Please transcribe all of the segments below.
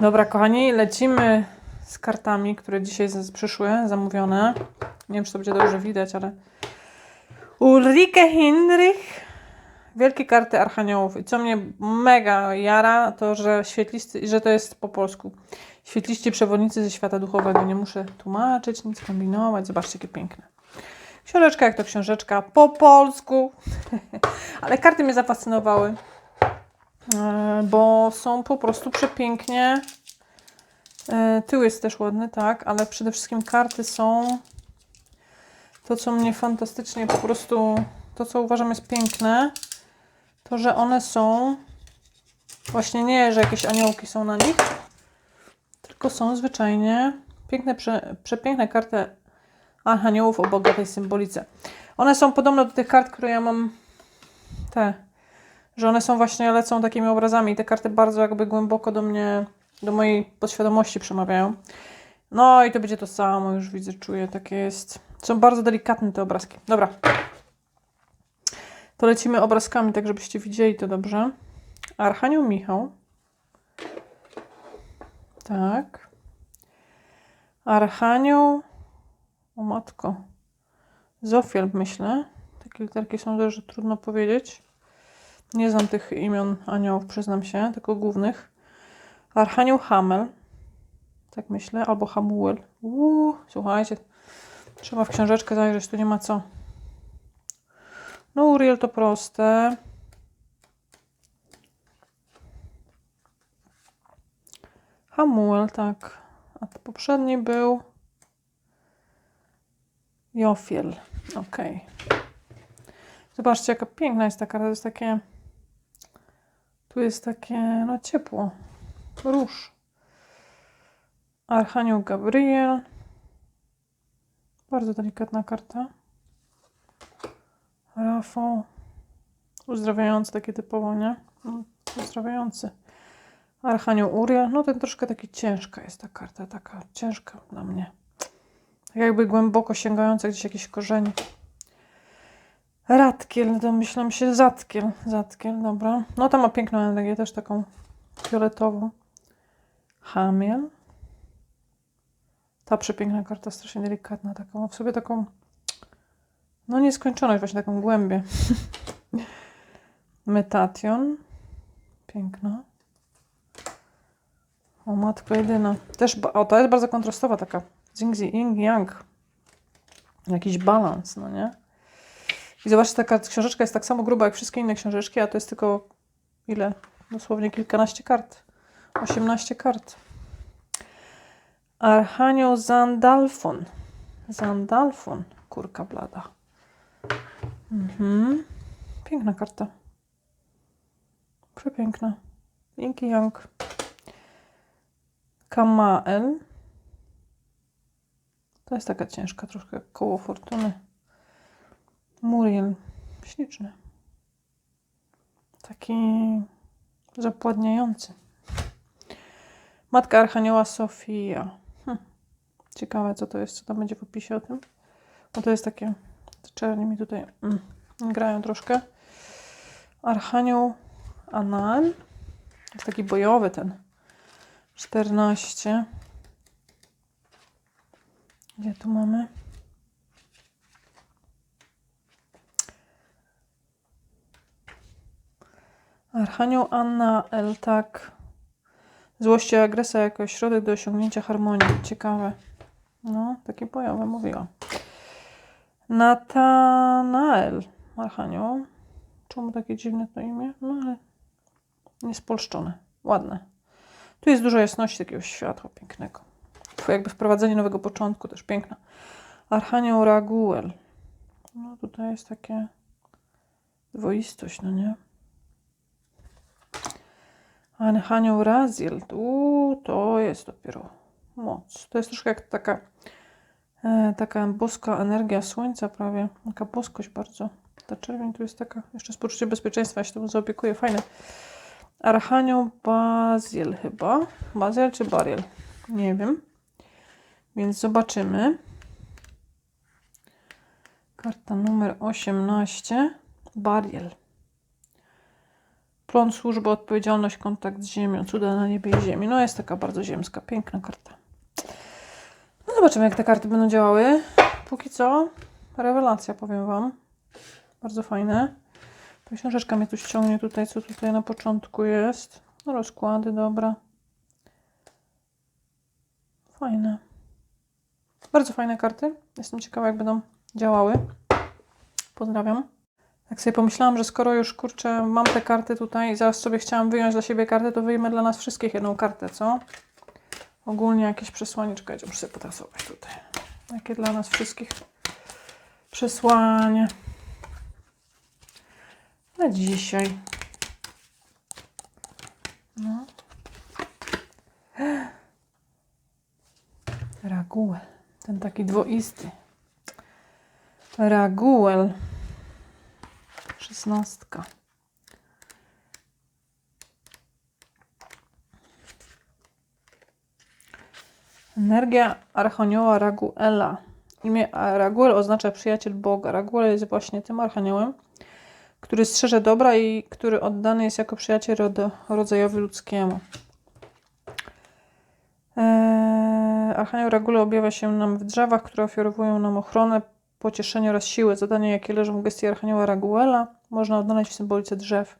Dobra, kochani, lecimy z kartami, które dzisiaj przyszły, zamówione. Nie wiem, czy to będzie dobrze widać, ale. Ulrike Hinrich. Wielkie karty Archaniołów. I co mnie mega jara, to że świetlisty, że to jest po polsku. Świetliści przewodnicy ze świata duchowego. Nie muszę tłumaczyć, nic kombinować. Zobaczcie, jakie piękne. Książeczka, jak to książeczka po polsku. Ale karty mnie zafascynowały, bo są po prostu przepięknie. E, Tył jest też ładny, tak, ale przede wszystkim karty są to, co mnie fantastycznie po prostu, to co uważam jest piękne, to, że one są właśnie nie, że jakieś aniołki są na nich, tylko są zwyczajnie piękne, prze, przepiękne karty aniołów o bogatej symbolice. One są podobne do tych kart, które ja mam te, że one są właśnie, lecą takimi obrazami i te karty bardzo jakby głęboko do mnie, do mojej podświadomości przemawiają. No i to będzie to samo, już widzę, czuję, takie jest. Są bardzo delikatne te obrazki. Dobra. To lecimy obrazkami, tak żebyście widzieli to dobrze. Archanioł Michał. Tak. Archanioł. O matko. Zofiel, myślę. Takie literki są też, że trudno powiedzieć. Nie znam tych imion aniołów, przyznam się, tylko głównych. Archanioł Hamel. Tak myślę. Albo Hamuel. Uuu, słuchajcie. Trzeba w książeczkę zajrzeć, tu nie ma co. No, Uriel to proste. Hamuel, tak. A to poprzedni był Jofiel. Ok. Zobaczcie, jaka piękna jest ta karta. To jest takie. Tu jest takie, no ciepło. Róż. Archanioł Gabriel. Bardzo delikatna karta. Rafał. Uzdrawiający, takie typowo, nie? No, Uzdrawiający. Archanioł Uriel. No ten troszkę taki ciężka jest ta karta, taka ciężka dla mnie. Tak jakby głęboko sięgająca gdzieś jakieś korzenie. Radkiel, domyślam się, Zatkiel. Zatkiel, dobra. No ta ma piękną energię, też taką fioletową. Hamiel. Ta przepiękna karta, strasznie delikatna, taką, ma w sobie taką, no nieskończoność, właśnie taką głębię. Metation. Piękna. O, matko jedyna. Też, o, to jest bardzo kontrastowa taka. Zing, yin, yang. Jakiś balans, no nie? I zobaczcie, taka książeczka jest tak samo gruba jak wszystkie inne książeczki, a to jest tylko ile? Dosłownie kilkanaście kart. 18 kart. Archanioł Zandalfon. Zandalfon. Kurka blada. Mhm. Piękna karta. Przepiękna. Inki Yang. Kamael. To jest taka ciężka, troszkę koło fortuny. Muriel. Śliczny. Taki zapładniający. Matka Archanioła Sofia. Hm. Ciekawe, co to jest, co tam będzie w opisie o tym. Bo to jest takie, te czerni mi tutaj mm, grają troszkę. Archanioł Anal. Jest taki bojowy ten. 14. Gdzie tu mamy? Archanioł Anna L. Tak. Złość i agresja jako środek do osiągnięcia harmonii. Ciekawe. No, takie bojowe, mówiłam. Natanael. Archanioł. Czemu takie dziwne to imię? No ale niespolszczone. Ładne. Tu jest dużo jasności, takiego światła pięknego. Tu jakby wprowadzenie nowego początku, też piękna. Archanioł Raguel. No tutaj jest takie dwoistość, no nie? Archanioł Raziel. Tu to jest dopiero moc. To jest troszkę jak taka, e, taka boska energia słońca prawie. Taka boskość bardzo. Ta czerwień tu jest taka, jeszcze z poczuciem bezpieczeństwa, się tym zaopiekuję, fajne. Archanioł Baziel chyba. Baziel czy Bariel? Nie wiem. Więc zobaczymy. Karta numer 18. Bariel. Plon służby, odpowiedzialność, kontakt z ziemią, cuda na niebie i ziemi. No jest taka bardzo ziemska, piękna karta. No zobaczymy, jak te karty będą działały. Póki co, rewelacja, powiem Wam. Bardzo fajne. Ta książeczka mnie tu ściągnie tutaj, co tutaj na początku jest. No rozkłady, dobra. Fajne. Bardzo fajne karty. Jestem ciekawa, jak będą działały. Pozdrawiam. Tak sobie pomyślałam, że skoro już kurczę, mam te karty tutaj zaraz sobie chciałam wyjąć dla siebie kartę, to wyjmę dla nas wszystkich jedną kartę, co? Ogólnie jakieś przesłanie. Czekajcie, muszę sobie potasować tutaj. Jakie dla nas wszystkich przesłanie na dzisiaj. No. Raguel. Ten taki dwoisty. Raguel. Szesnastka. Energia Archanioła Raguela. Imię Raguel oznacza przyjaciel Boga. Raguel jest właśnie tym archaniołem, który strzeże dobra i który oddany jest jako przyjaciel rod- rodzajowi ludzkiemu. Eee, Archanioł objawia się nam w drzewach, które ofiarowują nam ochronę, pocieszenie oraz siłę. Zadania, jakie leżą w gestii Archanioła Raguela, można odnaleźć w symbolice drzew.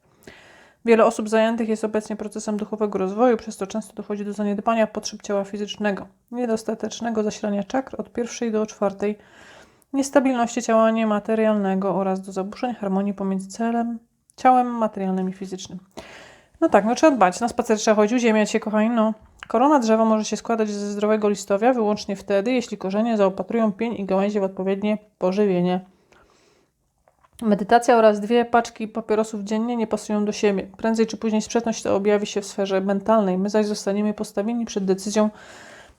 Wiele osób zajętych jest obecnie procesem duchowego rozwoju, przez to często dochodzi do zaniedbania potrzeb ciała fizycznego, niedostatecznego zasilania czakr od pierwszej do czwartej, niestabilności ciała niematerialnego oraz do zaburzeń harmonii pomiędzy celem, ciałem materialnym i fizycznym. No tak, no trzeba dbać. Na spacer trzeba chodzić, uziemiać się, kochani. No. Korona drzewa może się składać ze zdrowego listowia wyłącznie wtedy, jeśli korzenie zaopatrują pień i gałęzie w odpowiednie pożywienie. Medytacja oraz dwie paczki papierosów dziennie nie pasują do siebie. Prędzej czy później sprzeczność ta objawi się w sferze mentalnej. My zaś zostaniemy postawieni przed decyzją,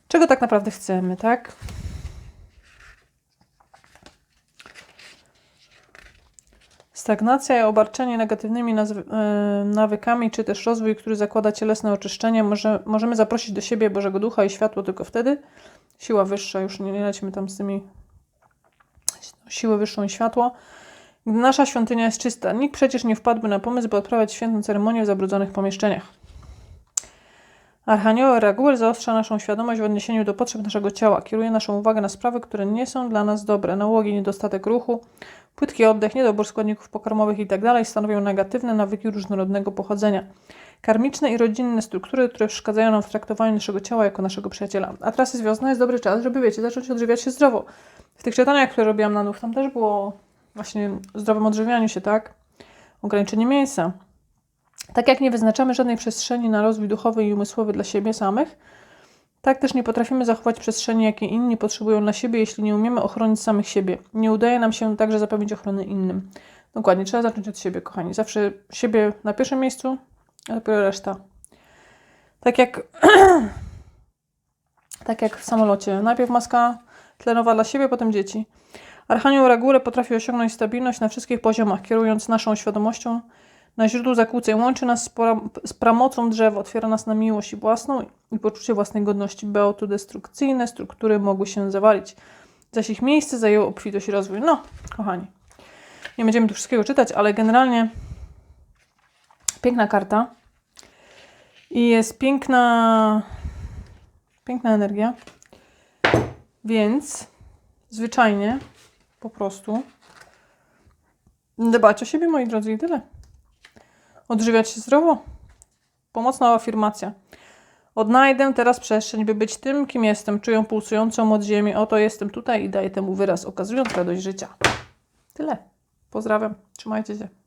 czego tak naprawdę chcemy, tak? Stagnacja i obarczenie negatywnymi e, nawykami, czy też rozwój, który zakłada cielesne oczyszczenie, może, możemy zaprosić do siebie Bożego Ducha i światło tylko wtedy. Siła wyższa, już nie, nie lecimy tam z tymi siłę wyższą i światło. Gdy nasza świątynia jest czysta, nikt przecież nie wpadłby na pomysł, by odprawiać świętą ceremonię w zabrudzonych pomieszczeniach. Archanioł Raguel zaostrza naszą świadomość w odniesieniu do potrzeb naszego ciała, kieruje naszą uwagę na sprawy, które nie są dla nas dobre. Nałogi, niedostatek ruchu, płytki oddech, niedobór składników pokarmowych itd. stanowią negatywne nawyki różnorodnego pochodzenia. Karmiczne i rodzinne struktury, które przeszkadzają nam w traktowaniu naszego ciała jako naszego przyjaciela. A teraz jest wiosna, jest dobry czas, żeby, wiecie, zacząć odżywiać się zdrowo. W tych czytaniach, które robiłam na nów, tam też było właśnie zdrowym odżywianiu się, tak? Ograniczenie mięsa. Tak jak nie wyznaczamy żadnej przestrzeni na rozwój duchowy i umysłowy dla siebie samych, tak też nie potrafimy zachować przestrzeni, jakie inni potrzebują dla siebie, jeśli nie umiemy ochronić samych siebie. Nie udaje nam się także zapewnić ochrony innym. Dokładnie, trzeba zacząć od siebie, kochani. Zawsze siebie na pierwszym miejscu, a dopiero reszta. Tak jak, tak jak w samolocie. Najpierw maska tlenowa dla siebie, potem dzieci. Archanioł Ragule potrafi osiągnąć stabilność na wszystkich poziomach, kierując naszą świadomością na źródło zakłóceń. Łączy nas z, pra z pramocą drzewa, otwiera nas na miłość własną i poczucie własnej godności. By autodestrukcyjne struktury mogły się zawalić. Zaś ich miejsce zajęło obfitość i rozwój. No, kochani, nie będziemy tu wszystkiego czytać, ale generalnie piękna karta. I jest piękna, piękna energia. Więc zwyczajnie po prostu dbać o siebie, moi drodzy, i tyle. Odżywiać się zdrowo. Pomocna afirmacja. Odnajdę teraz przestrzeń, by być tym, kim jestem. Czuję pulsującą od ziemi. Oto jestem tutaj i daję temu wyraz, okazując radość życia. Tyle. Pozdrawiam. Trzymajcie się.